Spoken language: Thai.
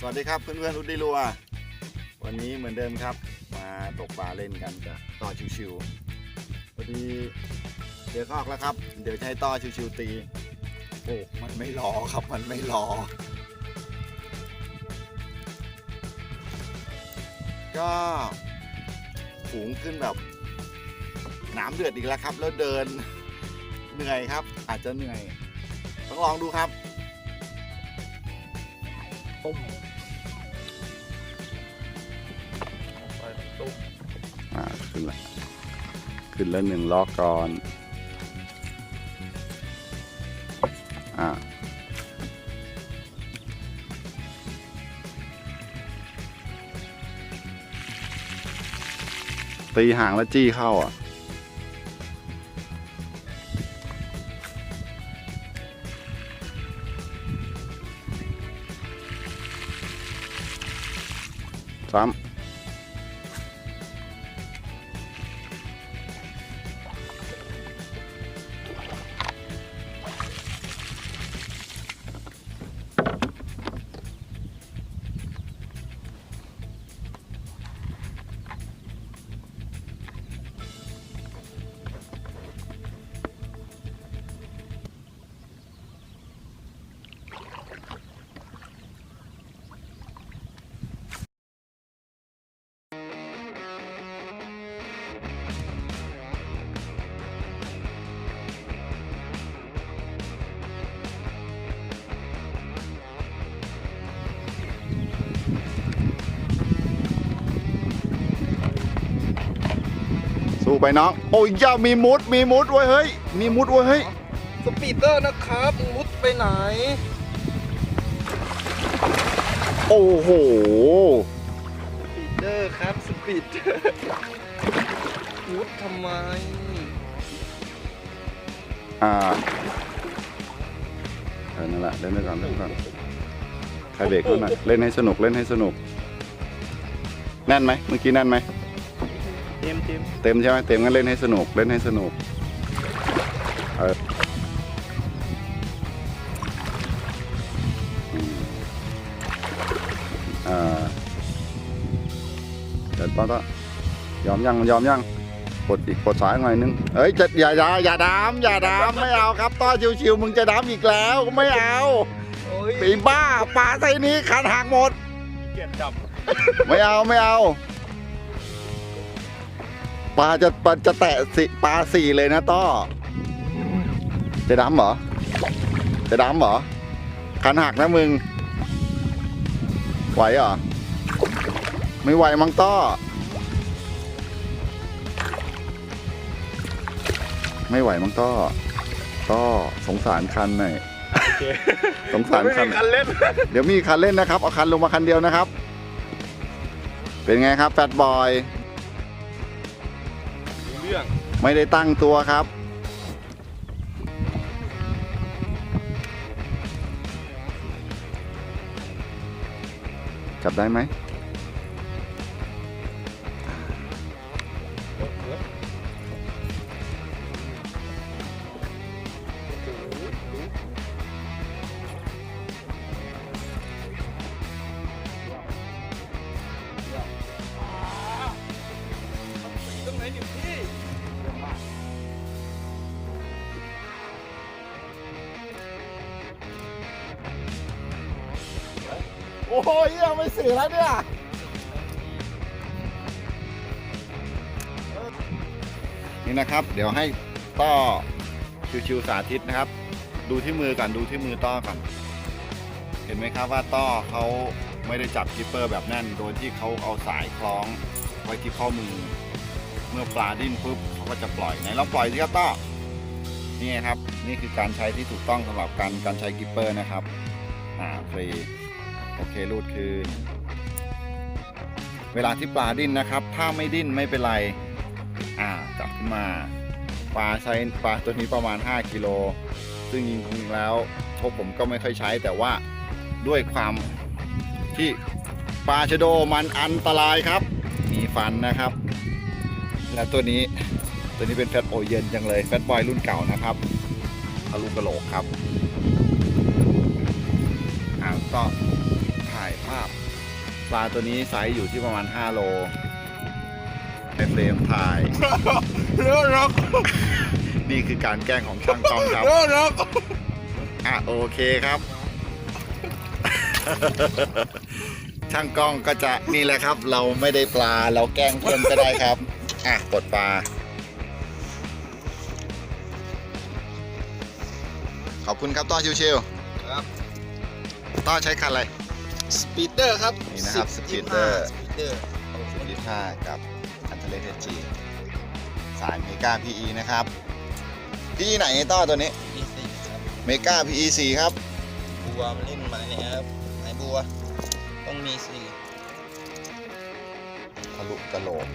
สวัสดีครับเพื่อนๆอุดดีรัว วันนี้เหมือนเดิมครับ มาตกปลาเล่นกันกับต่อชิวๆพอดีเดี๋ยวคอกแล้วครับ เดี๋ยวจะให้ต่อชิวๆตี โอ้ มันไม่รอครับมันไม่รอ ก็ฝูงขึ้นแบบหนามเดือดอีกแล้วครับ แล้วเดินเหนื่อยครับ อาจจะเหนื่อย ต้องลองดูครับตุ้ ขึ้นละขึ้นแล้วหนึ่งล้อก่อนอ่าตีห่างแล้วจี้เข้าอะซ้ำ สู้ไปน้อง โอ้ยอย่ามีมุด มีมุดเว้ยเฮ้ย มีมุดเว้ยเฮ้ย สปีดเดอร์นะครับ มุดไปไหน โอ้โห สปีดเดอร์ครับ สปีดเดอร์มุดทำไม อ่าเออนั่นแหละเล่นไปก่อนเล่นไปก่อนใครเบรกเขาหน่อยเล่นให้สนุกเล่นให้สนุก แน่นไหมเมื่อกี้แน่นไหมเต็มเต็มเต็มใช่ไหมเต็มงั้นเล่นให้สนุกเล่นให้สนุกเอออืมอ่าเดี๋ยวป้าก็ยอมยังยอมยังกดอีกกดสายหน่อยนึงเอ้ยจะอย่าอย่าอย่าดามอย่าดามไม่เอาครับต้อชิวๆมึงจะดามอีกแล้วไม่เอาโอ้ยปีบ้าปลาไซนี้ขันหักหมดเกียดจับไม่เอาไม่เอา ปลาจะปลาจะแตะสิปลาสี่เลยนะต้อจะดำเหรอ จะดำเหรอ คันหักนะมึง ไหวเหรอ ไม่ไหวมั้งต้อ ไม่ไหวมั้งต้อ ต้อสงสารคันหน่อยโอเคสงสารไม่คันมีคันเล่นเดี๋ยวมีคันเล่นนะครับ เอาคันลงมาคันเดียวนะครับ เป็นไงครับแฟตบอย เรื่องไม่ได้ตั้งตัวครับ จับได้ไหม โอ้ยยังไม่สี่แล้วเนี่ยนี่นะครับ เดี๋ยวให้ต้อชิวๆสาธิตนะครับ ดูที่มือก่อนดูที่มือต้อก่อนเห็นไหมครับว่าต้อเขาไม่ได้จับกิปเปอร์แบบแน่น โดยที่เขาเอาสายคล้องไว้ที่ข้อมือ เมื่อปลาดิ้นปุ๊บเขาก็จะปล่อยไหนลองปล่อยสิครับต้อนี่ครับ นี่คือการใช้ที่ถูกต้องสำหรับการการใช้กิปเปอร์นะครับ อ่าฟรี โอเครูดคืนเวลาที่ปลาดิ้นนะครับ ถ้าไม่ดิ้นไม่เป็นไร อ่าจับขึ้นมา ปลาใช้ปลาตัวนี้ประมาณ 5กิโลซึ่งจริงๆแล้วพวกผมก็ไม่ค่อยใช้แต่ว่าด้วยความที่ปลาชะโดมันอันตรายครับ มีฟันนะครับ และตัวนี้ตัวนี้เป็นแฟตโอเย็นจังเลยแฟตบอยรุ่นเก่านะครับทะลุกระโหลกครับอ่าก็ ปลาตัวนี้ไซส์อยู่ที่ประมาณ 5 โลในเฟรมถ่ายเลิกรับนี่คือการแกล้งของช่างกล้องครับเลิกรับอะโอเคครับ ช่างกล้องก็จะนี่แหละครับ เราไม่ได้ปลาเราแกล้งเพื่อนก็ได้ครับ อะกดปลา ขอบคุณครับต้อชิวครับๆต้อใช้คันอะไร สปีดเดอร์ครับนี่นะครับ10 Speeder 25 Speeder ยี่ห้ากับอันเทเลเทจีสายเมกา PE นะครับ PE ไหนต้อตัวนี้นี่สิครับเมกา PE 4ครับบัวมันเล่นไม้เนี่ยครับไม้บัว ต้องมีสี่ทะลุกะโหลก